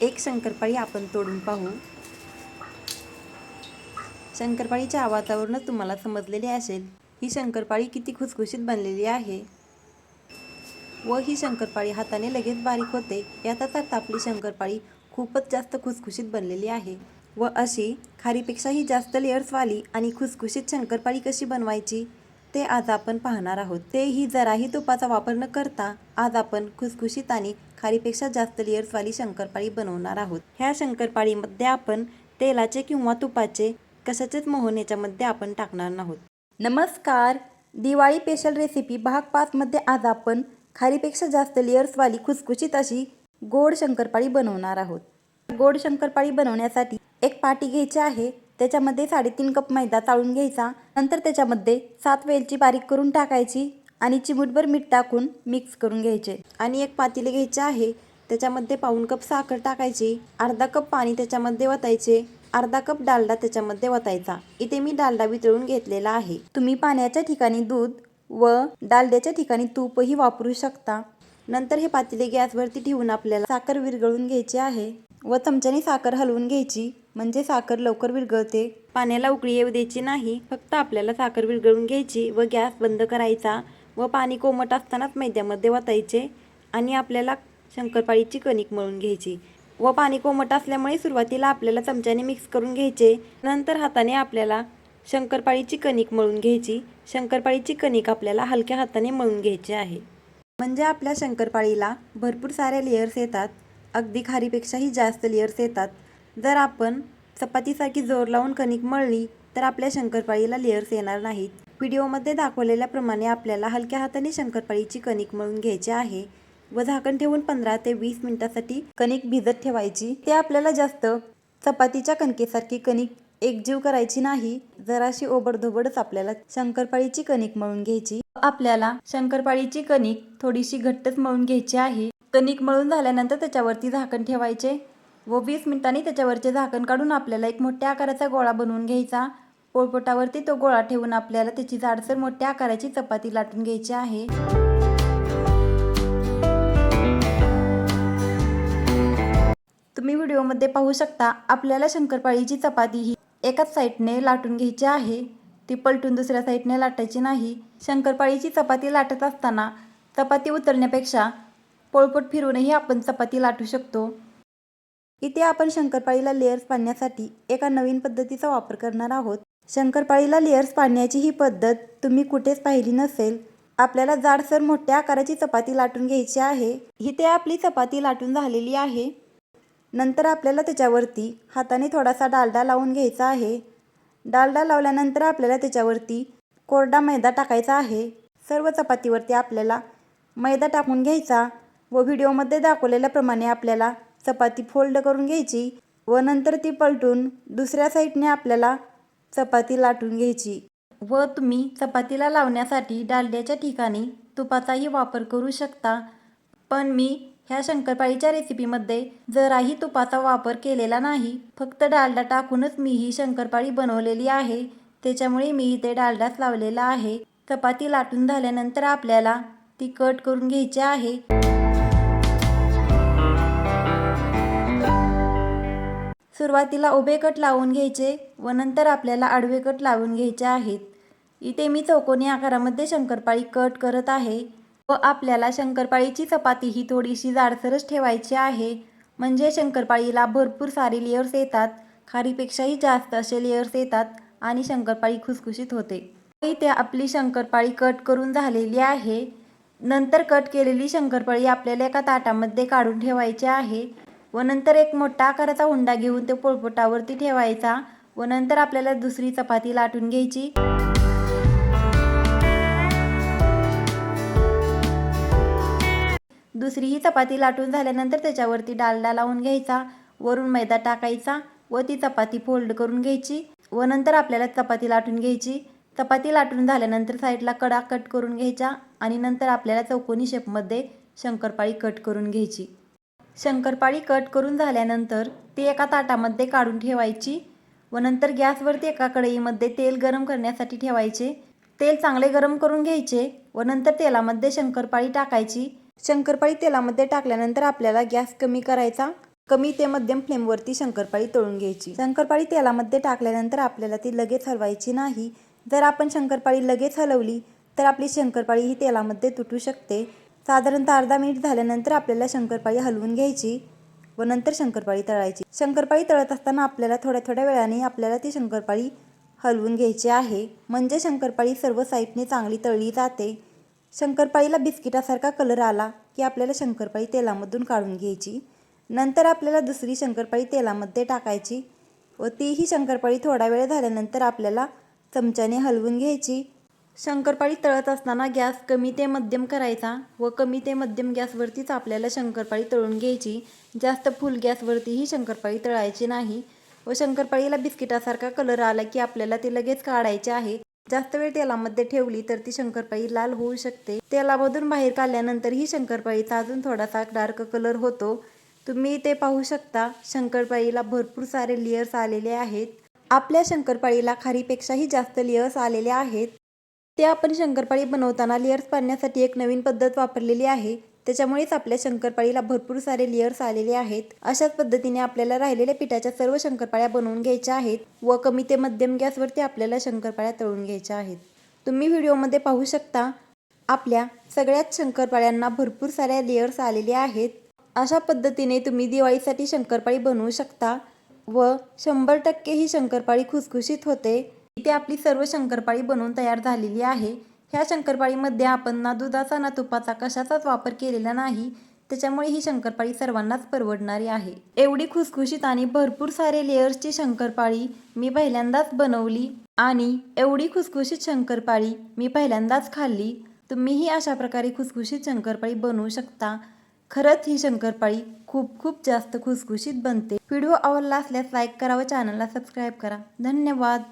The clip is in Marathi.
एक शंकरपाळी आपण तोडून पाहू. शंकरपाळीच्या आवाजावरूनच तुम्हाला समजलेले असेल ही शंकरपाळी किती खुसखुशीत बनलेली आहे. व ही शंकरपाळी हाताने लगेच बारीक होते याचाच अर्थ आपली शंकरपाळी खूपच जास्त खुसखुशीत बनलेली आहे. व अशी खारीपेक्षाही जास्त लेअर्सवाली आणि खुसखुशीत शंकरपाळी कशी बनवायची? ते आज आपण पाहणार आहोत. तेही जराही तुपाचा वापर न करता आज आपण खुसखुशीत आणि खारीपेक्षा जास्त लेअर्सवाली शंकरपाळी बनवणार आहोत. ह्या शंकरपाळीमध्ये आपण तेलाचे किंवा तुपाचे कशाचेच मोहन याच्यामध्ये आपण टाकणार नाहोत. नमस्कार! दिवाळी स्पेशल रेसिपी भाग पाचमध्ये आज आपण खारीपेक्षा जास्त लेअर्सवाली खुसखुशीत अशी गोड शंकरपाळी बनवणार आहोत. गोड शंकरपाळी बनवण्यासाठी एक पाटी घ्यायची आहे. त्याच्यामध्ये साडेतीन कप मैदा चाळून घ्यायचा. नंतर त्याच्यामध्ये सात वेलची बारीक करून टाकायची आणि चिमूटभर मीठ टाकून मिक्स करून घ्यायचे. आणि एक पातेले घ्यायचे आहे. त्याच्यामध्ये पाऊण कप साखर टाकायची. अर्धा कप पाणी त्याच्यामध्ये वतायचे. अर्धा कप डालडा त्याच्यामध्ये वतायचा. इथे मी डालडा वितळून घेतलेला आहे. तुम्ही पाण्याच्या ठिकाणी दूध व डालड्याच्या ठिकाणी तूपही वापरू शकता. नंतर हे पातेले गॅसवरती ठेवून आपल्याला साखर विरघळून घ्यायची आहे व चमच्याने साखर हलवून घ्यायची. म्हणजे साखर लवकर विरघळते. पाण्याला उकळी येऊ द्यायची नाही फक्त आपल्याला साखर विरघळून घ्यायची व गॅस बंद करायचा व पाणी कोमट असतानाच मैद्यामध्ये वतायचे आणि आपल्याला शंकरपाळीची कणिक मळून घ्यायची. व पाणी कोमट असल्यामुळे सुरुवातीला आपल्याला चमच्याने मिक्स करून घ्यायचे. नंतर हाताने आपल्याला शंकरपाळीची कणिक मळून घ्यायची. शंकरपाळीची कणिक आपल्याला हलक्या हाताने मळून घ्यायची आहे. म्हणजे आपल्या शंकरपाळीला भरपूर साऱ्या लेयर्स येतात. अगदी खारीपेक्षाही जास्त लेयर्स येतात. जर आपण चपातीसारखी जोर लावून कणिक मळली तर आपल्या शंकरपाळीला लेअर्स येणार नाहीत. व्हिडिओमध्ये दाखवलेल्याप्रमाणे आपल्याला हलक्या हाताने शंकरपाळीची कणिक मळून घ्यायची आहे व झाकण ठेवून पंधरा ते वीस मिनिटासाठी कणिक भिजत ठेवायची. ते आपल्याला जास्त चपातीच्या कणकेसारखी कणिक एकजीव करायची नाही जराशी ओबडधोबडच आपल्याला शंकरपाळीची कणिक मळून घ्यायची. आपल्याला शंकरपाळीची कणिक थोडीशी घट्टच मळून घ्यायची आहे. कणिक मळून झाल्यानंतर त्याच्यावरती झाकण ठेवायचे. व वीस मिनिटांनी त्याच्यावरचे झाकण काढून आपल्याला एक मोठ्या आकाराचा गोळा बनवून घ्यायचा. पोळपोटावरती तो गोळा ठेवून आपल्याला त्याची जाडसर मोठ्या आकाराची चपाती लाटून घ्यायची आहे. तुम्ही व्हिडिओमध्ये पाहू शकता आपल्याला शंकरपाळीची चपाती ही एकाच साईडने लाटून घ्यायची आहे. ती पलटून दुसऱ्या साईडने लाटायची नाही. शंकरपाळीची चपाती लाटत असताना चपाती उतरण्यापेक्षा पोळपोट फिरूनही आपण चपाती लाटू शकतो. इथे आपण शंकरपाळीला लेयर्स पाडण्यासाठी एका नवीन पद्धतीचा वापर करणार आहोत. शंकरपाळीला लेयर्स पाडण्याची ही पद्धत तुम्ही कुठेच पाहिली नसेल. आपल्याला जाडसर मोठ्या आकाराची चपाती लाटून घ्यायची आहे. इथे आपली चपाती लाटून झालेली आहे. नंतर आपल्याला त्याच्यावरती हाताने थोडासा डालडा लावून घ्यायचा आहे. डालडा लावल्यानंतर आपल्याला त्याच्यावरती कोरडा मैदा टाकायचा आहे. सर्व चपातीवरती आपल्याला मैदा टाकून घ्यायचा व व्हिडिओमध्ये दाखवलेल्याप्रमाणे आपल्याला चपाती फोल्ड करून घ्यायची व नंतर ती पलटून दुसऱ्या साईडने आपल्याला चपाती लाटून घ्यायची. व तुम्ही चपातीला लावण्यासाठी डालड्याच्या ठिकाणी तुपाचाही वापर करू शकता. पण मी ह्या शंकरपाळीच्या रेसिपीमध्ये जराही तुपाचा वापर केलेला नाही. फक्त डालडा टाकूनच मी ही शंकरपाळी बनवलेली आहे. त्याच्यामुळे मी इथे डालडाच लावलेला आहे. चपाती लाटून झाल्यानंतर आपल्याला ती कट करून घ्यायची आहे. सुरुवातीला उभे कट लावून घ्यायचे व नंतर आपल्याला आडवे कट लावून घ्यायचे आहेत. इथे मी चौकोनी आकारामध्ये शंकरपाळी कट करत आहे व आपल्याला शंकरपाळीची चपाती ही थोडीशी जाडसरच ठेवायची आहे. म्हणजे शंकरपाळीला भरपूर सारे लेयर्स येतात खारीपेक्षाही जास्त असे लेयर्स येतात आणि शंकरपाळी खुसखुशीत होते. इथे आपली शंकरपाळी कट करून झालेली आहे. नंतर कट केलेली शंकरपाळी आपल्याला एका ताटामध्ये काढून ठेवायची आहे. व नंतर एक मोठा आकाराचा हुंडा घेऊन ते पोळपोटावरती ठेवायचा व नंतर आपल्याला दुसरी चपाती लाटून घ्यायची. दुसरी ही चपाती लाटून झाल्यानंतर त्याच्यावरती डालडा लावून घ्यायचा वरून मैदा टाकायचा व ती चपाती फोल्ड करून घ्यायची व नंतर आपल्याला चपाती लाटून घ्यायची. चपाती लाटून झाल्यानंतर साईडला कडा कट करून घ्यायचा आणि नंतर आपल्याला चौकोनी शेपमध्ये शंकरपाळी कट करून घ्यायची. शंकरपाळी कट करून झाल्यानंतर ती एका ताटामध्ये काढून ठेवायची व नंतर गॅसवरती एका कढईमध्ये तेल गरम करण्यासाठी ठेवायचे. तेल चांगले गरम करून घ्यायचे व नंतर तेलामध्ये शंकरपाळी टाकायची. शंकरपाळी तेलामध्ये टाकल्यानंतर आपल्याला गॅस कमी करायचा. कमी ते मध्यम फ्लेमवरती शंकरपाळी तळून घ्यायची. शंकरपाळी तेलामध्ये टाकल्यानंतर आपल्याला ती लगेच हलवायची नाही. जर आपण शंकरपाळी लगेच हलवली तर आपली शंकरपाळी ही तेलामध्ये तुटू शकते. साधारणतः अर्धा मिनिट झाल्यानंतर आपल्याला शंकरपाळी हलवून घ्यायची व नंतर शंकरपाळी तळायची. शंकरपाळी तळत असताना आपल्याला थोड्या थोड्या वेळाने आपल्याला ती शंकरपाळी हलवून घ्यायची आहे. म्हणजे शंकरपाळी सर्व साईडने चांगली तळली जाते. शंकरपाळीला बिस्किटासारखा कलर आला की आपल्याला शंकरपाळी तेलामधून काढून घ्यायची. नंतर आपल्याला दुसरी शंकरपाळी तेलामध्ये टाकायची व तीही शंकरपाळी थोडा वेळ झाल्यानंतर आपल्याला चमच्याने हलवून घ्यायची. शंकरपाळी तळत असताना गॅस कमी ते मध्यम करायचा व कमी ते मध्यम गॅसवरतीच आपल्याला शंकरपाळी तळून घ्यायची. जास्त फुल गॅसवरतीही शंकरपाळी तळायची नाही व शंकरपाळीला बिस्किटासारखा कलर आला की आपल्याला ते लगेच काढायचे आहे. जास्त वेळ तेलामध्ये ठेवली तर ती शंकरपाळी लाल होऊ शकते. तेलामधून बाहेर काढल्यानंतर ही शंकरपाळीचा अजून थोडासा डार्क कलर होतो. तुम्ही ते पाहू शकता. शंकरपाळीला भरपूर सारे लेयर्स आलेले आहेत. आपल्या शंकरपाळीला खारीपेक्षाही जास्त लेयर्स आलेले आहेत. ते आपण शंकरपाळी बनवताना लेअर्स पाडण्यासाठी एक नवीन पद्धत वापरलेली आहे. त्याच्यामुळेच आपल्या शंकरपाळीला भरपूर सारे लेअर्स आलेले आहेत. अशाच पद्धतीने आपल्याला राहिलेल्या पिठाच्या सर्व शंकरपाळ्या बनवून घ्यायच्या आहेत व कमी ते मध्यम गॅसवरती आपल्याला शंकरपाळ्या तळून घ्यायच्या आहेत. तुम्ही व्हिडिओमध्ये पाहू शकता आपल्या सगळ्याच शंकरपाळ्यांना भरपूर साऱ्या लेअर्स आलेले आहेत. अशा पद्धतीने तुम्ही दिवाळीसाठी शंकरपाळी बनवू शकता व शंभर टक्के ही शंकरपाळी खुसखुशीत होते. इथे आपली सर्व शंकरपाळी बनवून तयार झालेली आहे. ह्या शंकरपाळीमध्ये आपण ना दुधाचा ना तुपाचा कशाचाच वापर केलेला नाही. त्याच्यामुळे ही शंकरपाळी सर्वांनाच परवडणारी आहे. एवढी खुसखुशीत आणि भरपूर सारे लेयर्सची शंकरपाळी मी पहिल्यांदाच बनवली आणि एवढी खुसखुशीत शंकरपाळी मी पहिल्यांदाच खाल्ली. तुम्हीही अशा प्रकारे खुसखुशीत शंकरपाळी बनवू शकता. खरंच ही शंकरपाळी खूप खूप जास्त खुसखुशीत बनते. व्हिडिओ आवडला असल्यास लाईक करा व चॅनलला सबस्क्राईब करा. धन्यवाद!